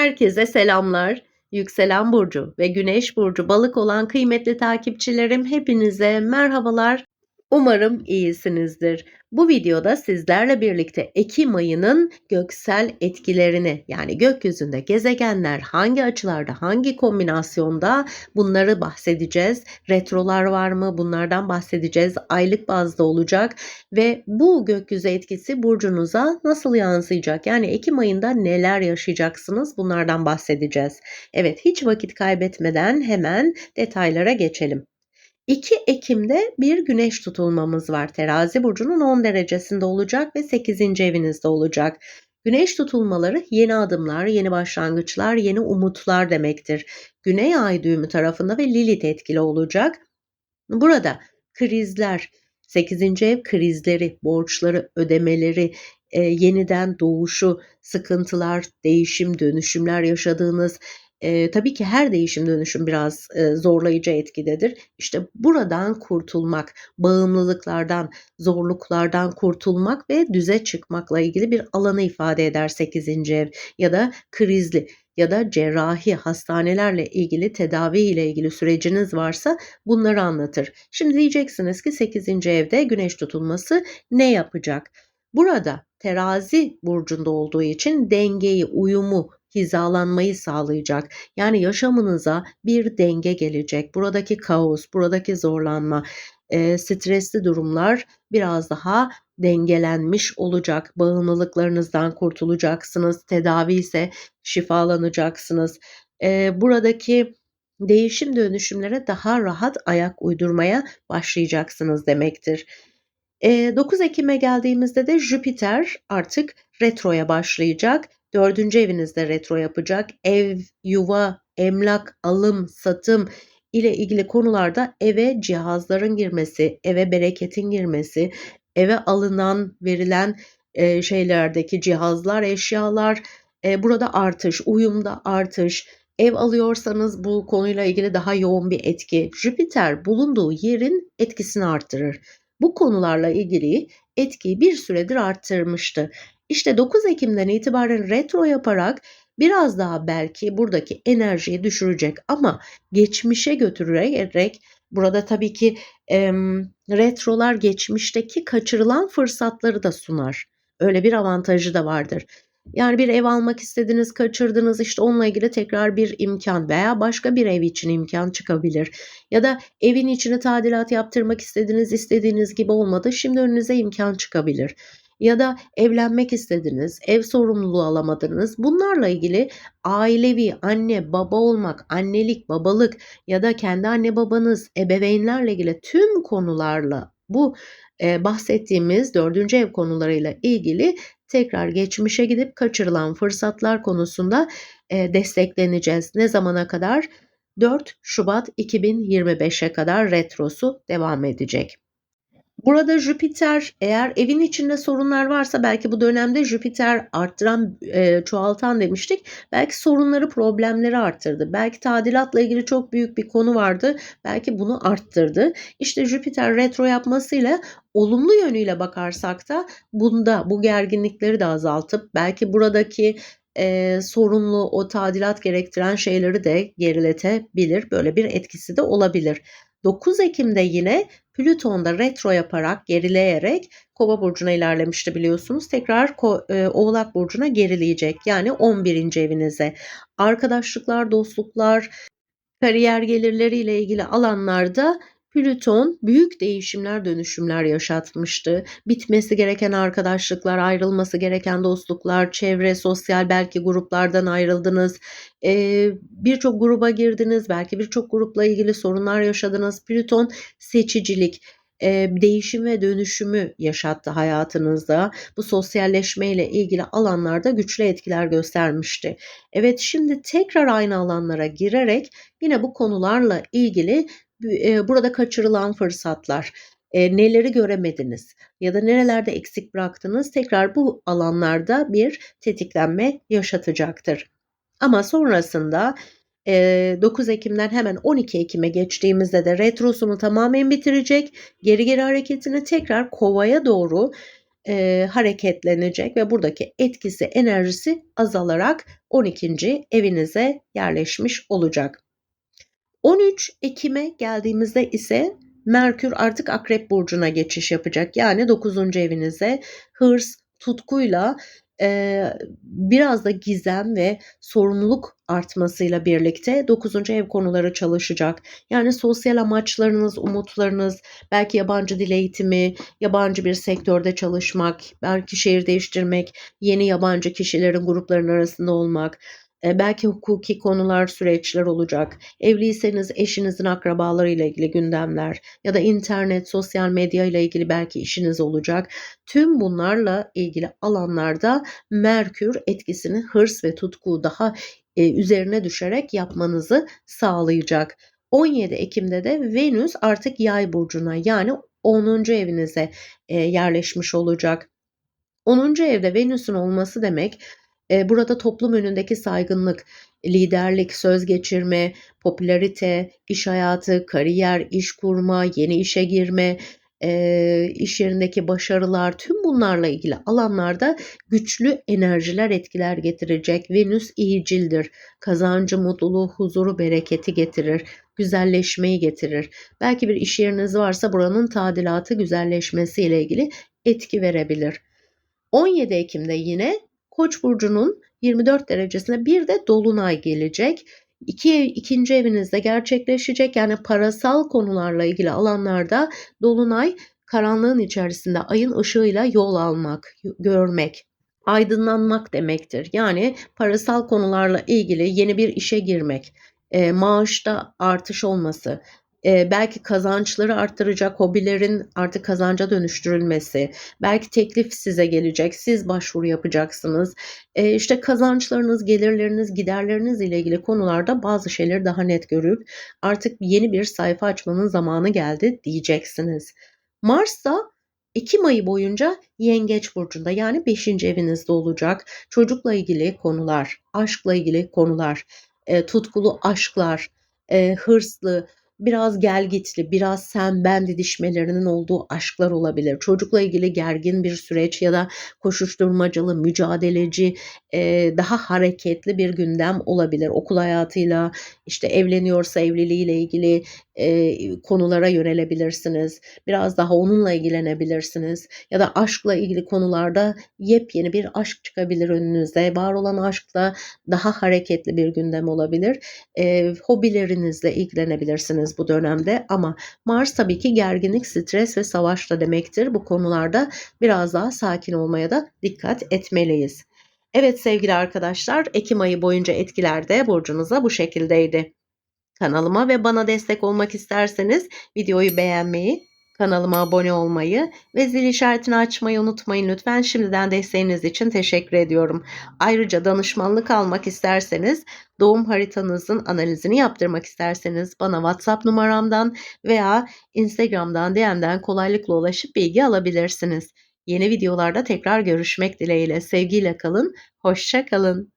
Herkese selamlar. Yükselen burcu ve güneş burcu balık olan kıymetli takipçilerim hepinize merhabalar. Umarım iyisinizdir. Bu videoda sizlerle birlikte Ekim ayının göksel etkilerini yani gökyüzünde gezegenler hangi açılarda, hangi kombinasyonda bunları bahsedeceğiz. Retrolar var mı? Bunlardan bahsedeceğiz. Aylık bazda olacak ve bu gökyüzü etkisi burcunuza nasıl yansıyacak? Yani Ekim ayında neler yaşayacaksınız? Bunlardan bahsedeceğiz. Evet, hiç vakit kaybetmeden hemen detaylara geçelim. 2 Ekim'de bir güneş tutulmamız var. Terazi burcunun 10 derecesinde olacak ve 8. evinizde olacak. Güneş tutulmaları yeni adımlar, yeni başlangıçlar, yeni umutlar demektir. Güney ay düğümü tarafında ve Lilith etkili olacak. Burada krizler, 8. ev krizleri, borçları, ödemeleri, e, yeniden doğuşu, sıkıntılar, değişim, dönüşümler yaşadığınız, e, tabii ki her değişim dönüşüm biraz e, zorlayıcı etkidedir. İşte buradan kurtulmak, bağımlılıklardan, zorluklardan kurtulmak ve düze çıkmakla ilgili bir alanı ifade eder 8. ev ya da krizli ya da cerrahi hastanelerle ilgili tedavi ile ilgili süreciniz varsa bunları anlatır. Şimdi diyeceksiniz ki 8. evde güneş tutulması ne yapacak? Burada terazi burcunda olduğu için dengeyi, uyumu, hizalanmayı sağlayacak. Yani yaşamınıza bir denge gelecek. Buradaki kaos, buradaki zorlanma, e, stresli durumlar biraz daha dengelenmiş olacak. Bağımlılıklarınızdan kurtulacaksınız. Tedavi ise şifalanacaksınız. E, buradaki değişim dönüşümlere daha rahat ayak uydurmaya başlayacaksınız demektir. 9 Ekim'e geldiğimizde de Jüpiter artık retroya başlayacak Dördüncü evinizde retro yapacak. Ev, yuva, emlak, alım, satım ile ilgili konularda eve cihazların girmesi, eve bereketin girmesi, eve alınan, verilen e, şeylerdeki cihazlar, eşyalar, e, burada artış, uyumda artış, ev alıyorsanız bu konuyla ilgili daha yoğun bir etki. Jüpiter bulunduğu yerin etkisini arttırır. Bu konularla ilgili etkiyi bir süredir arttırmıştı. İşte 9 Ekim'den itibaren retro yaparak biraz daha belki buradaki enerjiyi düşürecek ama geçmişe götürerek burada tabii ki e, retrolar geçmişteki kaçırılan fırsatları da sunar. Öyle bir avantajı da vardır. Yani bir ev almak istediniz, kaçırdınız işte onunla ilgili tekrar bir imkan veya başka bir ev için imkan çıkabilir. Ya da evin içine tadilat yaptırmak istediniz, istediğiniz gibi olmadı. Şimdi önünüze imkan çıkabilir ya da evlenmek istediniz, ev sorumluluğu alamadınız. Bunlarla ilgili ailevi anne baba olmak, annelik, babalık ya da kendi anne babanız, ebeveynlerle ilgili tüm konularla bu e, bahsettiğimiz dördüncü ev konularıyla ilgili tekrar geçmişe gidip kaçırılan fırsatlar konusunda e, destekleneceğiz. Ne zamana kadar? 4 Şubat 2025'e kadar retrosu devam edecek. Burada Jüpiter eğer evin içinde sorunlar varsa belki bu dönemde Jüpiter arttıran, e, çoğaltan demiştik. Belki sorunları, problemleri arttırdı. Belki tadilatla ilgili çok büyük bir konu vardı. Belki bunu arttırdı. İşte Jüpiter retro yapmasıyla olumlu yönüyle bakarsak da bunda bu gerginlikleri de azaltıp belki buradaki e, sorunlu o tadilat gerektiren şeyleri de geriletebilir. Böyle bir etkisi de olabilir. 9 Ekim'de yine Plüton'da retro yaparak, gerileyerek Kova burcuna ilerlemişti biliyorsunuz. Tekrar e, Oğlak burcuna gerileyecek. Yani 11. evinize. Arkadaşlıklar, dostluklar, kariyer gelirleriyle ilgili alanlarda Plüton büyük değişimler, dönüşümler yaşatmıştı. Bitmesi gereken arkadaşlıklar, ayrılması gereken dostluklar, çevre, sosyal belki gruplardan ayrıldınız. Ee, birçok gruba girdiniz, belki birçok grupla ilgili sorunlar yaşadınız. Plüton seçicilik, e, değişim ve dönüşümü yaşattı hayatınızda. Bu sosyalleşmeyle ilgili alanlarda güçlü etkiler göstermişti. Evet şimdi tekrar aynı alanlara girerek yine bu konularla ilgili burada kaçırılan fırsatlar, neleri göremediniz ya da nerelerde eksik bıraktınız tekrar bu alanlarda bir tetiklenme yaşatacaktır. Ama sonrasında 9 Ekim'den hemen 12 Ekim'e geçtiğimizde de retrosunu tamamen bitirecek. Geri geri hareketini tekrar kovaya doğru e, hareketlenecek ve buradaki etkisi, enerjisi azalarak 12. evinize yerleşmiş olacak. 13 Ekim'e geldiğimizde ise Merkür artık Akrep Burcu'na geçiş yapacak. Yani 9. evinize hırs, tutkuyla e, biraz da gizem ve sorumluluk artmasıyla birlikte 9. ev konuları çalışacak. Yani sosyal amaçlarınız, umutlarınız, belki yabancı dil eğitimi, yabancı bir sektörde çalışmak, belki şehir değiştirmek, yeni yabancı kişilerin grupların arasında olmak, belki hukuki konular, süreçler olacak. Evliyseniz eşinizin akrabalarıyla ilgili gündemler ya da internet, sosyal medya ile ilgili belki işiniz olacak. Tüm bunlarla ilgili alanlarda Merkür etkisini hırs ve tutku daha e, üzerine düşerek yapmanızı sağlayacak. 17 Ekim'de de Venüs artık Yay burcuna yani 10. evinize e, yerleşmiş olacak. 10. evde Venüs'ün olması demek e, burada toplum önündeki saygınlık, liderlik, söz geçirme, popülarite, iş hayatı, kariyer, iş kurma, yeni işe girme, e, iş yerindeki başarılar tüm bunlarla ilgili alanlarda güçlü enerjiler etkiler getirecek. Venüs iyicildir. Kazancı, mutluluğu, huzuru, bereketi getirir. Güzelleşmeyi getirir. Belki bir iş yeriniz varsa buranın tadilatı güzelleşmesiyle ilgili etki verebilir. 17 Ekim'de yine Koç burcunun 24 derecesine bir de dolunay gelecek. İki, ikinci evinizde gerçekleşecek yani parasal konularla ilgili alanlarda dolunay karanlığın içerisinde ayın ışığıyla yol almak, görmek, aydınlanmak demektir. Yani parasal konularla ilgili yeni bir işe girmek, e, maaşta artış olması, e, belki kazançları arttıracak hobilerin artık kazanca dönüştürülmesi, belki teklif size gelecek, siz başvuru yapacaksınız. E, işte kazançlarınız, gelirleriniz, giderleriniz ile ilgili konularda bazı şeyleri daha net görüp artık yeni bir sayfa açmanın zamanı geldi diyeceksiniz. Mars da Ekim ayı boyunca Yengeç burcunda yani 5. evinizde olacak. Çocukla ilgili konular, aşkla ilgili konular, e, tutkulu aşklar, e, hırslı, biraz gelgitli, biraz sen ben didişmelerinin olduğu aşklar olabilir. Çocukla ilgili gergin bir süreç ya da koşuşturmacalı, mücadeleci, daha hareketli bir gündem olabilir. Okul hayatıyla, işte evleniyorsa evliliğiyle ilgili e, konulara yönelebilirsiniz. Biraz daha onunla ilgilenebilirsiniz. Ya da aşkla ilgili konularda yepyeni bir aşk çıkabilir önünüzde. Var olan aşkla daha hareketli bir gündem olabilir. E, hobilerinizle ilgilenebilirsiniz bu dönemde ama Mars tabii ki gerginlik, stres ve savaşla demektir. Bu konularda biraz daha sakin olmaya da dikkat etmeliyiz. Evet sevgili arkadaşlar, Ekim ayı boyunca etkiler de burcunuza bu şekildeydi. Kanalıma ve bana destek olmak isterseniz videoyu beğenmeyi, kanalıma abone olmayı ve zil işaretini açmayı unutmayın lütfen. Şimdiden desteğiniz için teşekkür ediyorum. Ayrıca danışmanlık almak isterseniz, doğum haritanızın analizini yaptırmak isterseniz bana WhatsApp numaramdan veya Instagram'dan DM'den kolaylıkla ulaşıp bilgi alabilirsiniz. Yeni videolarda tekrar görüşmek dileğiyle. Sevgiyle kalın, hoşça kalın.